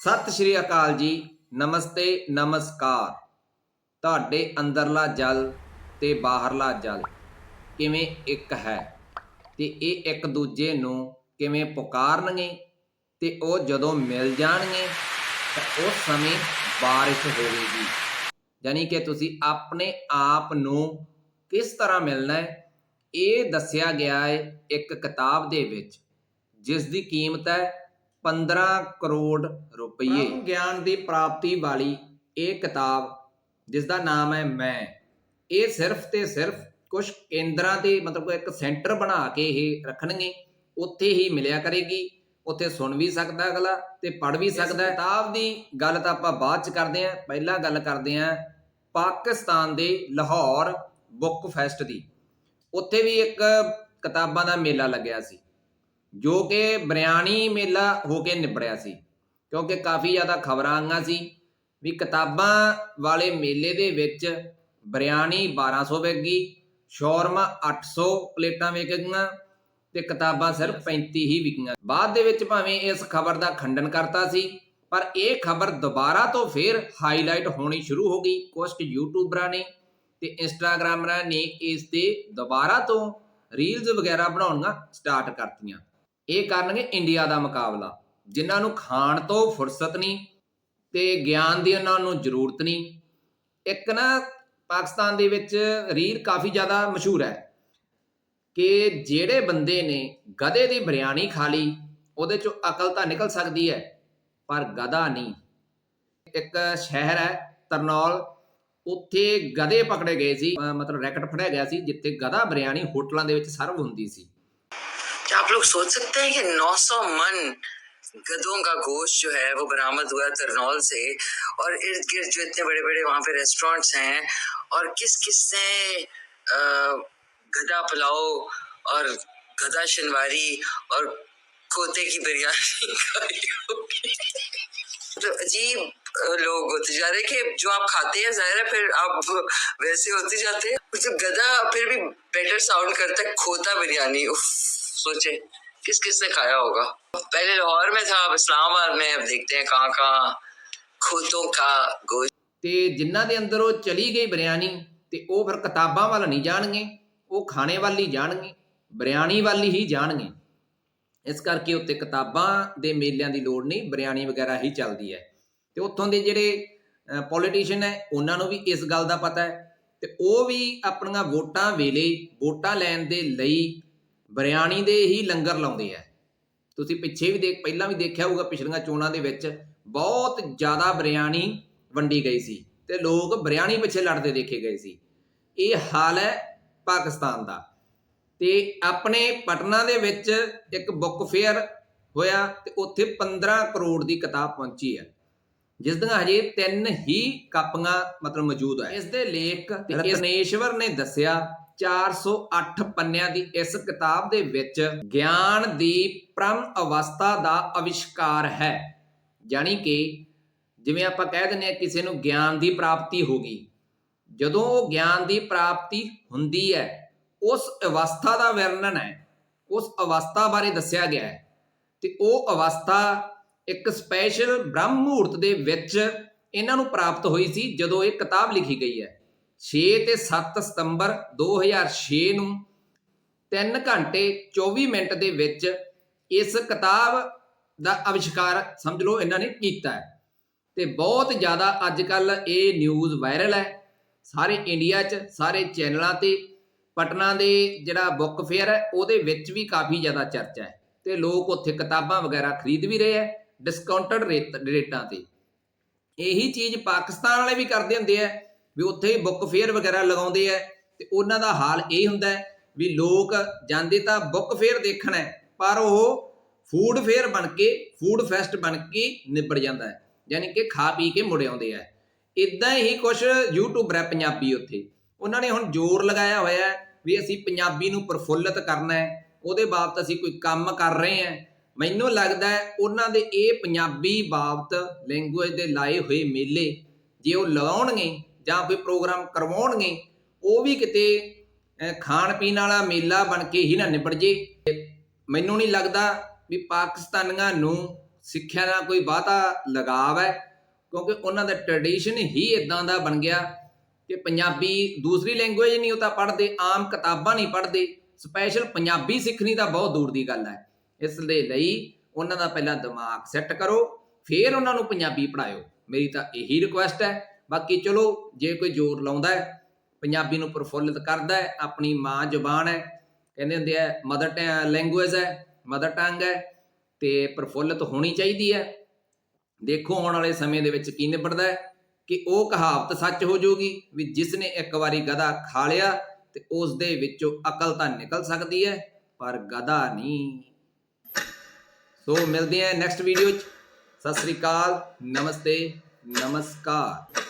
ਸਤਿ ਸ਼੍ਰੀ ਅਕਾਲ ਜੀ। ਨਮਸਤੇ, ਨਮਸਕਾਰ। ਤੁਹਾਡੇ ਅੰਦਰਲਾ ਜਲ ਤੇ ਬਾਹਰਲਾ ਜਲ ਕਿਵੇਂ ਇੱਕ ਹੈ? ਤੇ ਇਹ ਇੱਕ ਦੂਜੇ ਨੂੰ ਕਿਵੇਂ ਪੁਕਾਰਨਗੇ? ਤੇ ਉਹ ਜਦੋਂ ਮਿਲ ਜਾਣਗੇ, ਤਾਂ ਉਸ ਸਮੇਂ ਬਾਰਿਸ਼ ਹੋਵੇਗੀ। ਯਾਨੀ ਕਿ ਤੁਸੀਂ ਆਪਣੇ ਆਪ ਨੂੰ ਕਿਸ ਤਰ੍ਹਾਂ ਮਿਲਣਾ ਹੈ? ਇਹ ਦੱਸਿਆ ਗਿਆ ਹੈ ਇੱਕ ਕਿਤਾਬ ਦੇ ਵਿੱਚ ਜਿਸ ਦੀ ਕੀਮਤ ਹੈ 15 ਕਰੋੜ ਰੁਪਏ ਗਿਆਨ ਦੀ ਪ੍ਰਾਪਤੀ ਵਾਲੀ ਇਹ ਕਿਤਾਬ ਜਿਸ ਦਾ ਨਾਮ ਹੈ ਮੈਂ ਇਹ ਸਿਰਫ ਤੇ ਸਿਰਫ ਕੁਝ ਕੇਂਦਰਾਂ ਤੇ ਮਤਲਬ ਇੱਕ ਸੈਂਟਰ ਬਣਾ ਕੇ ਇਹ ਰੱਖਣਗੇ ਉੱਥੇ ਹੀ ਮਿਲਿਆ ਕਰੇਗੀ ਉੱਥੇ ਸੁਣ ਵੀ ਸਕਦਾ ਅਗਲਾ ਤੇ ਪੜ ਵੀ ਸਕਦਾ। ਕਿਤਾਬ ਦੀ ਗੱਲ ਤਾਂ ਆਪਾਂ ਬਾਅਦ ਚ ਕਰਦੇ ਆਂ ਪਹਿਲਾਂ ਗੱਲ ਕਰਦੇ ਆਂ ਪਾਕਿਸਤਾਨ ਦੇ ਲਾਹੌਰ ਬੁੱਕ ਫੈਸਟ ਦੀ। ਉੱਥੇ ਵੀ ਇੱਕ ਕਿਤਾਬਾਂ ਦਾ ਮੇਲਾ ਲੱਗਿਆ ਸੀ। ਜੋ ਕਿ ਬਰਿਆਣੀ ਮੇਲਾ ਹੋ ਕੇ ਨਿਬੜਿਆ ਸੀ ਕਿਉਂਕਿ ਕਾਫੀ ਜ਼ਿਆਦਾ ਖਬਰਾਂ ਆਈਆਂ ਸੀ ਵੀ ਕਿਤਾਬਾਂ ਵਾਲੇ ਮੇਲੇ ਦੇ ਵਿੱਚ ਬਰਿਆਣੀ 1200 ਵਿਕ ਗਈ ਸ਼ੌਰਮਾ 800 ਪਲੇਟਾਂ ਵਿਕ ਗਈਆਂ ਤੇ ਕਿਤਾਬਾਂ ਸਿਰਫ 35 ਹੀ ਵਿਕੀਆਂ। ਬਾਅਦ ਦੇ ਵਿੱਚ ਭਾਵੇਂ ਇਸ ਖਬਰ ਦਾ ਖੰਡਨ ਕਰਤਾ ਸੀ ਪਰ ਇਹ ਖਬਰ ਦੁਬਾਰਾ ਤੋਂ ਫੇਰ ਹਾਈਲਾਈਟ ਹੋਣੀ ਸ਼ੁਰੂ ਹੋ ਗਈ ਕੁਝ ਯੂਟਿਊਬਰਾਂ ਨੇ ਤੇ ਇੰਸਟਾਗ੍ਰਾਮਰਾਂ ਨੇ ਇਸ ਤੇ ਦੁਬਾਰਾ ਤੋਂ ਰੀਲਸ ਵਗੈਰਾ ਬਣਾਉਣੀਆਂ ਸਟਾਰਟ ਕਰਤੀਆਂ। ਇਹ ਕਰਨਗੇ ਇੰਡੀਆ ਦਾ ਮੁਕਾਬਲਾ। ਜਿਨ੍ਹਾਂ ਨੂੰ ਖਾਣ ਤੋਂ ਫੁਰਸਤ ਨਹੀਂ ਤੇ ਗਿਆਨ ਦੀ ਉਹਨਾਂ ਨੂੰ ਜ਼ਰੂਰਤ ਨਹੀਂ। ਇੱਕ ਨਾ ਪਾਕਿਸਤਾਨ ਦੇ ਵਿੱਚ ਰੀਲ ਕਾਫੀ ਜ਼ਿਆਦਾ ਮਸ਼ਹੂਰ ਹੈ ਕਿ ਜਿਹੜੇ ਬੰਦੇ ਨੇ ਗਧੇ ਦੀ ਬਿਰਿਆਨੀ ਖਾ ਲਈ, ਉਹਦੇ ਚੋਂ ਅਕਲ ਤਾਂ ਨਿਕਲ ਸਕਦੀ ਹੈ, ਪਰ ਗਧਾ ਨਹੀਂ। ਇੱਕ ਸ਼ਹਿਰ ਹੈ ਤਰਨੌਲ, ਉੱਥੇ ਗਧੇ ਪਕੜੇ ਗਏ ਸੀ ਮਤਲਬ ਰੈਕਟ ਫੜਿਆ ਗਿਆ ਸੀ, ਜਿੱਥੇ ਗਧਾ ਬਿਰਿਆਨੀ ਹੋਟਲਾਂ ਦੇ ਵਿੱਚ ਸਰਵ ਹੁੰਦੀ ਸੀ। आप लोग सोच सकते हैं कि 900 मन गधों का गोश्त जो है, वो बरामद हुआ तरनौल से और इर्द गिर्द जो इतने बड़े बड़े वहाँ पे रेस्टोरेंट्स हैं और किस किस ने गधा पुलाव और गधा शनवारी और खोते की बिरयानी तो अजीब लोग होते जा रहे कि जो आप खाते हैं, ज़ाहिर है फिर आप वैसे होते जाते हैं। जब गधा फिर भी बेटर साउंड करता है खोता बिरयानी, उफ। सोचे किस किस ने खाया होगा पहले लाहौर में था अब इस्लामाबाद में अब देखते हैं कहाँ कहाँ खोतों का गोश्त ਤੇ ਜਿਨ੍ਹਾਂ ਦੇ ਅੰਦਰ ਉਹ ਚਲੀ ਗਈ ਬਿਰਿਆਨੀ ਤੇ ਉਹ ਫਿਰ ਕਿਤਾਬਾਂ ਵੱਲ ਨਹੀਂ ਜਾਣਗੇ ਉਹ ਖਾਣੇ ਵੱਲ ਹੀ ਜਾਣਗੇ ਬਿਰਿਆਨੀ ਵੱਲ ਹੀ ਜਾਣਗੇ ਇਸ ਕਰਕੇ ਉੱਤੇ ਕਿਤਾਬਾਂ ਦੇ ਮੇਲਿਆਂ ਦੀ ਲੋੜ ਨਹੀਂ ਬਿਰਿਆਨੀ ਵਗੈਰਾ ਹੀ ਚੱਲਦੀ ਹੈ ਤੇ ਉੱਥੋਂ ਦੇ ਜਿਹੜੇ ਪੋਲੀਟੀਸ਼ੀਅਨ ਹੈ ਉਹਨਾਂ ਨੂੰ ਵੀ ਇਸ ਗੱਲ ਦਾ ਪਤਾ ਹੈ ਤੇ ਉਹ ਵੀ ਆਪਣੀਆਂ ਵੋਟਾਂ ਵੇਲੇ ਵੋਟਾਂ ਲੈਣ ਦੇ ਲਈ ਬਿਰਿਆਨੀ ਦੇ ਹੀ ਲੰਗਰ ਲਾਉਂਦੇ ਆ। ਤੁਸੀਂ ਪਿੱਛੇ ਵੀ ਦੇਖ ਪਹਿਲਾਂ ਵੀ ਦੇਖਿਆ ਹੋਊਗਾ ਪਿਛਲੀਆਂ ਚੋਣਾਂ ਦੇ ਵਿੱਚ ਬਹੁਤ ਜ਼ਿਆਦਾ ਬਿਰਿਆਨੀ ਵੰਡੀ ਗਈ ਸੀ ਤੇ ਲੋਕ ਬਿਰਿਆਨੀ ਪਿੱਛੇ ਲੜਦੇ ਦੇਖੇ ਗਏ ਸੀ। ਇਹ ਹਾਲ ਹੈ ਪਾਕਿਸਤਾਨ ਦਾ। ਤੇ ਆਪਣੇ ਪਟਨਾ ਦੇ ਵਿੱਚ ਇੱਕ ਬੁੱਕ ਫੇਅਰ ਹੋਇਆ ਤੇ ਉੱਥੇ 15 ਕਰੋੜ ਦੀ ਕਿਤਾਬ ਪਹੁੰਚੀ ਹੈ। ਜਿਸ ਦੀਆਂ ਹਜੇ ਤਿੰਨ ਹੀ ਕਾਪੀਆਂ ਮਤਲਬ ਮੌਜੂਦ ਹੈ। ਇਸ ਦੇ ਲੇਖ ਰਤਨੇਸ਼ਵਰ ਨੇ ਦੱਸਿਆ 408 ਪੰਨਿਆਂ ਦੀ ਇਸ ਕਿਤਾਬ ਦੇ ਵਿੱਚ ਗਿਆਨ ਦੀ ਪ੍ਰਮ ਅਵਸਥਾ ਦਾ ਅਵਿਸ਼ਕਾਰ ਹੈ। ਯਾਨੀ ਕਿ ਜਿਵੇਂ ਆਪਾਂ ਕਹਿ ਦਿੰਦੇ ਆ ਕਿਸੇ ਨੂੰ ਗਿਆਨ ਦੀ ਪ੍ਰਾਪਤੀ ਹੋ ਗਈ, ਜਦੋਂ ਉਹ ਗਿਆਨ ਦੀ ਪ੍ਰਾਪਤੀ ਹੁੰਦੀ ਹੈ, ਉਸ ਅਵਸਥਾ ਦਾ ਵਰਣਨ ਹੈ, ਉਸ ਅਵਸਥਾ ਬਾਰੇ ਦੱਸਿਆ ਗਿਆ ਹੈ। ਤੇ ਉਹ ਅਵਸਥਾ ਇੱਕ ਸਪੈਸ਼ਲ ਬ੍ਰਹਮ ਮੁਹੂਰਤ ਦੇ ਵਿੱਚ ਇਹਨਾਂ ਨੂੰ ਪ੍ਰਾਪਤ ਹੋਈ ਸੀ ਜਦੋਂ ਇਹ ਕਿਤਾਬ ਲਿਖੀ ਗਈ ਹੈ। 6 ਤੇ 7 ਸਤੰਬਰ 2006 ਨੂੰ 3 ਘੰਟੇ 24 ਮਿੰਟ ਦੇ ਵਿੱਚ ਇਸ ਕਿਤਾਬ ਦਾ ਅਵਿਸ਼ਕਾਰ ਸਮਝ ਲਓ ਇਹਨਾਂ ਨੇ ਕੀਤਾ ਹੈ। ਤੇ ਬਹੁਤ ਜ਼ਿਆਦਾ ਅੱਜ ਕੱਲ ਇਹ ਨਿਊਜ਼ ਵਾਇਰਲ ਹੈ। ਸਾਰੇ ਇੰਡੀਆ 'ਚ, ਸਾਰੇ ਚੈਨਲਾਂ ਤੇ, ਪਟਨਾ ਦੇ ਜਿਹੜਾ ਬੁੱਕ ਫੇਅਰ ਹੈ, ਉਹਦੇ ਵਿੱਚ ਵੀ ਕਾਫੀ ਜ਼ਿਆਦਾ ਚਰਚਾ ਹੈ। ਤੇ ਲੋਕ ਉੱਥੇ ਕਿਤਾਬਾਂ ਵਗੈਰਾ ਖਰੀਦ ਵੀ ਰਹੇ ਹੈ ਡਿਸਕਾਊਂਟਡ ਰੇਟਾਂ ਤੇ। ਇਹੀ ਚੀਜ਼ ਪਾਕਿਸਤਾਨ ਵਾਲੇ ਵੀ ਕਰਦੇ ਹੁੰਦੇ ਆ ਵੀ ਉੱਥੇ ਬੁੱਕ ਫੇਅਰ ਵਗੈਰਾ ਲਗਾਉਂਦੇ ਆ ਤੇ ਉਹਨਾਂ ਦਾ ਹਾਲ ਇਹ ਹੁੰਦਾ ਹੈ ਵੀ ਲੋਕ ਜਾਂਦੇ ਤਾਂ ਬੁੱਕ ਫੇਅਰ ਦੇਖਣ ਪਰ ਉਹ ਫੂਡ ਫੇਅਰ ਬਣ ਕੇ ਫੂਡ ਫੈਸਟ ਬਣ ਕੇ ਨਿਬੜ ਜਾਂਦਾ ਹੈ ਯਾਨੀ ਕਿ ਖਾ ਪੀ ਕੇ ਮੁੜ ਆਉਂਦੇ ਆ ਇਦਾਂ ਹੀ ਕੁਝ ਯੂਟਿਊਬਰ ਹੈ ਪੰਜਾਬੀ ਉੱਥੇ। ਉਹਨਾਂ ਨੇ ਹੁਣ ਜ਼ੋਰ ਲਗਾਇਆ ਹੋਇਆ ਹੈ ਵੀ ਅਸੀਂ ਪੰਜਾਬੀ ਨੂੰ ਪ੍ਰਫੁੱਲਤ ਕਰਨਾ ਹੈ ਉਹਦੇ ਬਾਬਤ ਅਸੀਂ ਕੋਈ ਕੰਮ ਕਰ ਰਹੇ ਹਾਂ ਮੈਨੂੰ ਲੱਗਦਾ ਹੈ ਉਹਨਾਂ ਦੇ ਇਹ ਪੰਜਾਬੀ ਬਾਬਤ ਲੈਂਗੁਏਜ ਦੇ ਲਾਏ ਹੋਏ ਮੇਲੇ ਜੇ ਉਹ ਲਗਾਉਣਗੇ ਜਾਂ ਕੋਈ ਪ੍ਰੋਗਰਾਮ ਕਰਵਾਉਣਗੇ, ਉਹ ਵੀ ਕਿਤੇ ਖਾਣ ਪੀਣ ਵਾਲਾ ਮੇਲਾ ਬਣ ਕੇ ਹੀ ਨਾ ਨਿਬੜ ਜੇ। ਮੈਨੂੰ ਨਹੀਂ ਲੱਗਦਾ ਵੀ ਪਾਕਿਸਤਾਨੀਆਂ ਨੂੰ ਸਿੱਖਿਆ ਨਾਲ ਕੋਈ ਬਾਤਾ ਲਗਾਵ ਹੈ, ਕਿਉਂਕਿ ਉਹਨਾਂ ਦਾ ਟ੍ਰੈਡੀਸ਼ਨ ਹੀ ਇਦਾਂ ਦਾ ਬਣ ਗਿਆ ਕਿ ਪੰਜਾਬੀ ਦੂਸਰੀ ਲੈਂਗੁਏਜ ਨਹੀਂ ਉਹ ਤਾਂ ਪੜ੍ਹਦੇ, ਆਮ ਕਿਤਾਬਾਂ ਨਹੀਂ ਪੜ੍ਹਦੇ। ਸਪੈਸ਼ਲ ਪੰਜਾਬੀ ਸਿੱਖਣੀ ਤਾਂ ਬਹੁਤ ਦੂਰ ਦੀ ਗੱਲ ਹੈ। ਇਸ ਦੇ ਲਈ ਉਹਨਾਂ ਦਾ ਪਹਿਲਾਂ ਦਿਮਾਗ ਸੈੱਟ ਕਰੋ, ਫਿਰ ਉਹਨਾਂ ਨੂੰ ਪੰਜਾਬੀ ਪੜ੍ਹਾਇਓ। ਮੇਰੀ ਤਾਂ ਇਹੀ ਰਿਕੁਐਸਟ ਹੈ। ਬਾਕੀ ਚਲੋ, ਜੇ ਕੋਈ ਜ਼ੋਰ ਲਾਉਂਦਾ ਹੈ, ਪੰਜਾਬੀ ਨੂੰ ਪ੍ਰਫੁੱਲਿਤ ਕਰਦਾ ਹੈ, ਆਪਣੀ ਮਾਂ ਜ਼ੁਬਾਨ ਹੈ, ਕਹਿੰਦੇ ਹੁੰਦੇ ਆ ਮਦਰ ਲੈਂਗੁਏਜ ਹੈ ਮਦਰ ਟੰਗ ਹੈ, ਤੇ ਪ੍ਰਫੁੱਲਿਤ ਹੋਣੀ ਚਾਹੀਦੀ ਹੈ। ਦੇਖੋ, ਆਉਣ ਵਾਲੇ ਸਮੇਂ ਦੇ ਵਿੱਚ ਕੀ ਨਿਬੜਦਾ ਹੈ, ਕਿ ਉਹ ਕਹਾਵਤ ਸੱਚ ਹੋ ਜਾਊਗੀ, ਵੀ ਜਿਸ ਨੇ ਇੱਕ ਵਾਰੀ ਗਧਾ ਖਾ ਲਿਆ, ਤੇ ਉਸ ਦੇ ਵਿੱਚੋਂ ਅਕਲ ਤਾਂ ਨਿਕਲ ਸਕਦੀ ਹੈ, ਪਰ ਗਧਾ ਨਹੀਂ। ਸੋ ਮਿਲਦੇ ਹਾਂ ਨੈਕਸਟ ਵੀਡੀਓ 'ਚ। ਸਤਿ ਸ੍ਰੀ ਅਕਾਲ, ਨਮਸਤੇ, ਨਮਸਕਾਰ।